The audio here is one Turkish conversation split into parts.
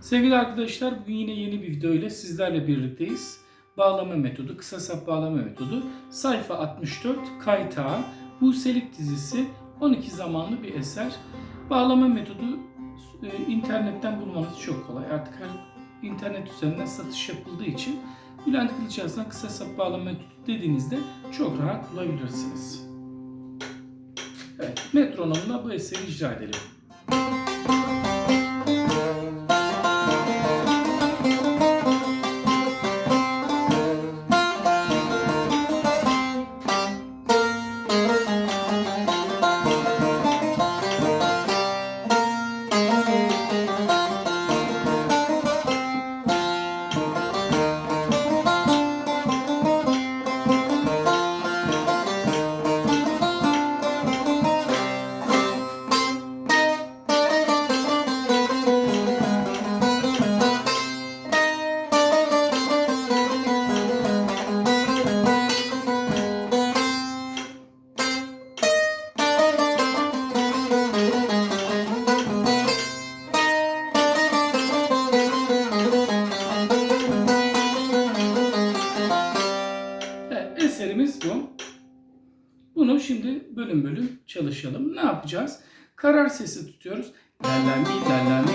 Sevgili arkadaşlar bugün yine yeni bir video ile sizlerle birlikteyiz. Bağlama metodu, kısa sap bağlama metodu. Sayfa 64 kaytağı. Bu Selik dizisi 12 zamanlı bir eser. Bağlama metodu e, internetten bulmanız çok kolay. Artık her internet üzerinden satış yapıldığı için Bülent Kılıçarslan kısa sap bağlama metodu dediğinizde çok rahat bulabilirsiniz. Evet, metronomla bu eseri icra edelim. Bunu şimdi bölüm bölüm çalışalım. Ne yapacağız? Karar sesi tutuyoruz. La la mi la la mi.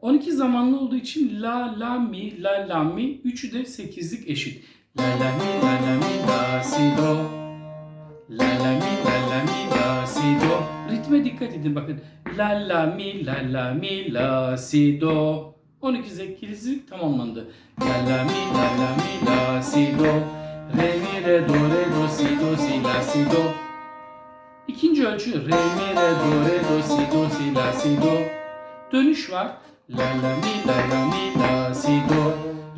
12 zamanlı olduğu için la la mi la la mi. Üçü de 8'lik eşit. La la mi la la mi la si do. La la mi la la mi la si do. Ritme dikkat edin bakın. La la mi la la mi la si do. 12 8'lik tamamlandı. La la mi la la mi la si do. Re mi re do re do si do si la si do. İkinci ölçü re mi re do re do si do si la si do. Dönüş var. La la mi la la mi la si do.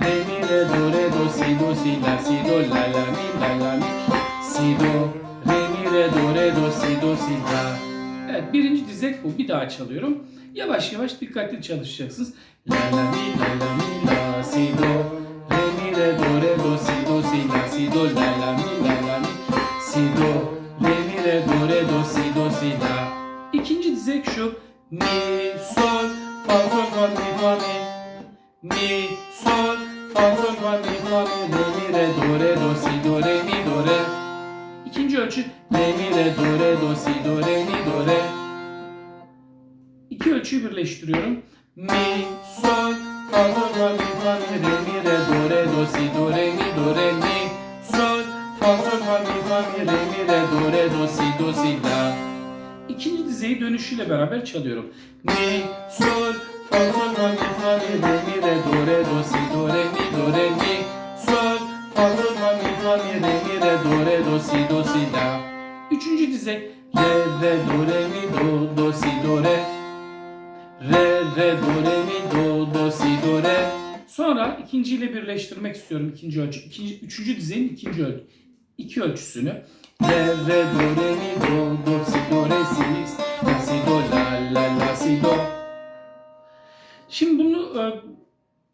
Re mi re do re do si do si la si do. La la mi la la mi si do. Re mi re do re do si do si la. Evet birinci dizek bu. Bir daha çalıyorum. Yavaş yavaş dikkatli çalışacaksınız. La la mi la la mi la si do. Re mi re do re do si do si la si do. La la mi la la mi si do. Re mi re do re do si do si la. İkinci dizek şu. Mi sol fa sol fa mi fa mi. Mi sol fa sol fa mi fa mi. Re mi re do re do si do re mi do re. İkinci ölçü re mi re do re do si do re mi do re. İki ölçüyü birleştiriyorum. Mi, sol, fa, sol, fa, mi, fa, mi, re, mi, si, do, re, mi, do, re, mi, sol, fa, sol, fa, mi, fa, mi, re, mi, re, do, re, do, si, do, si, la. İkinci dizeyi dönüşüyle beraber çalıyorum. Mi, sol, fa, sol, fa, mi, fa, mi, re, mi, re, do, re, do, si, do, re, mi, do, re, mi, sol, fa, sol, fa, mi, fa, mi, re, mi, re, do, re, do, si, do, si, la. Üçüncü dize re, re, do, re, mi, do, do, si, do, re. Re, re, do, re, mi, do, do, si, do, re. Sonra ikinciyle birleştirmek istiyorum ikinci ölçü. İkinci, üçüncü dizenin ikinci ölçü. iki ölçüsünü. Re, re, do, re, mi, do, do, si, do, re, si, la, si, do, la, la, la, si, do. Şimdi bunu e,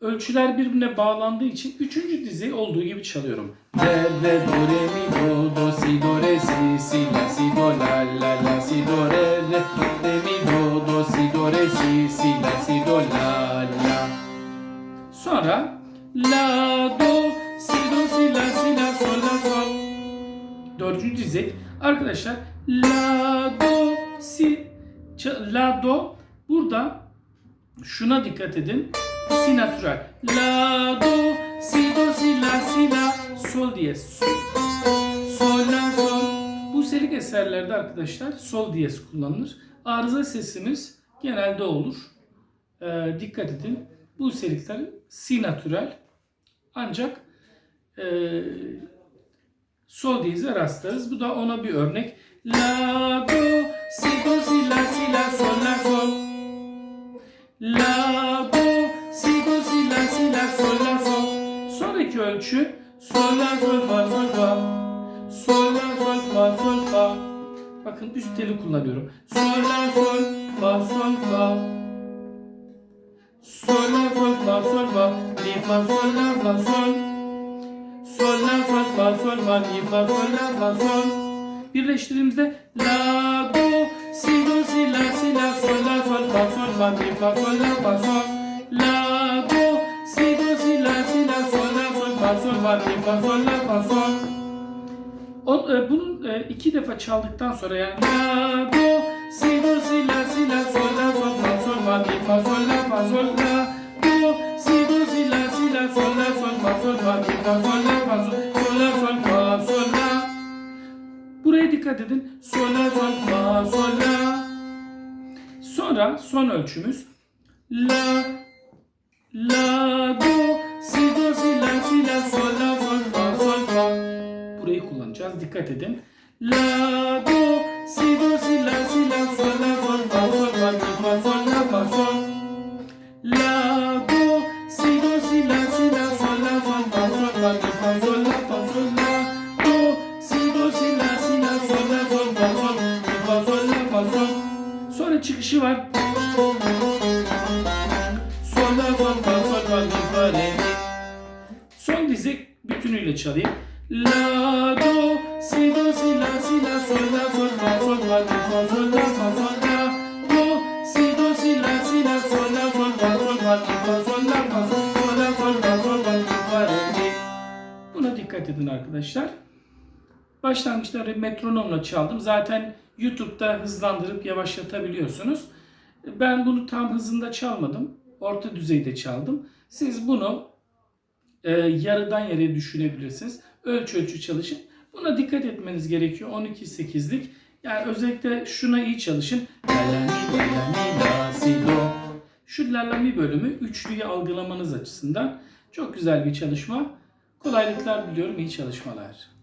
ölçüler birbirine bağlandığı için üçüncü dizeyi olduğu gibi çalıyorum. Re, re, do, re, mi, do, do, si, do, re, si, si, la, si, do, la, la, la, si, do, re, re, re, mi, do, do, si, do, re, si, si, la, si, do, la, la. Sonra la, do, si, do, si, la, si, la, sol, la, sol. Dördüncü dizek. Arkadaşlar la, do, si, la, do. Burada şuna dikkat edin. Si natural. La, do, si, do, si, la, si, la, sol diyez. Sol, la, sol. Bu serik eserlerde arkadaşlar sol diyez kullanılır. Arıza sesimiz genelde olur. Ee, dikkat edin. Bu serikler si. Ancak e, sol diyeze rastlarız. Bu da ona bir örnek. La, do, si, do, si, la, si, la, sol, la, sol. La, do, si, do, si, la, si, la, sol, la, sol. Sonraki ölçü sol, la, sol, fa, sol, fa. Sol, la, sol, fa, sol, fa. Bakın üst teli kullanıyorum. Sol, la, sol, fa, sol, fa. Fa, sol, fa. Mi, fa, sol, la, fa, sol. Sol, la, sol, fa, sol, fa. Mi, fa, sol, la, fa, sol. Birleştirdiğimizde la, do, si, do, si, la, si, la, sol, la, sol, fa, sol, fa mi fa sol la fa sol la do si do si la si la sol la sol fa sol fa mi fa sol la fa sol o, e, bunun e, iki defa çaldıktan sonra yani la do si do si la si la sol la sol fa sol fa mi fa sol la fa sol la Buraya dikkat edin. Sol la sol fa sol la. Sonra son ölçümüz la la do si do si la si la sol la sol fa sol fa. Burayı kullanacağız. Dikkat edin. La do Son dizi bütünüyle çalayım. La do si do si la si la sol la sol fa sol fa mi fa sol la fa sol la do si do si la si la sol la sol fa sol fa mi fa sol la fa sol sol la sol fa sol fa mi fa re mi. Buna dikkat edin arkadaşlar. Başlangıçta metronomla çaldım. Zaten YouTube'da hızlandırıp yavaşlatabiliyorsunuz. Ben bunu tam hızında çalmadım. Orta düzeyde çaldım. Siz bunu e, yarıdan yarıya düşünebilirsiniz. Ölçü ölçü çalışın. Buna dikkat etmeniz gerekiyor. 12-8'lik. Yani özellikle şuna iyi çalışın. Şu la la mi bölümü üçlüyü algılamanız açısından çok güzel bir çalışma. Kolaylıklar diliyorum. İyi çalışmalar.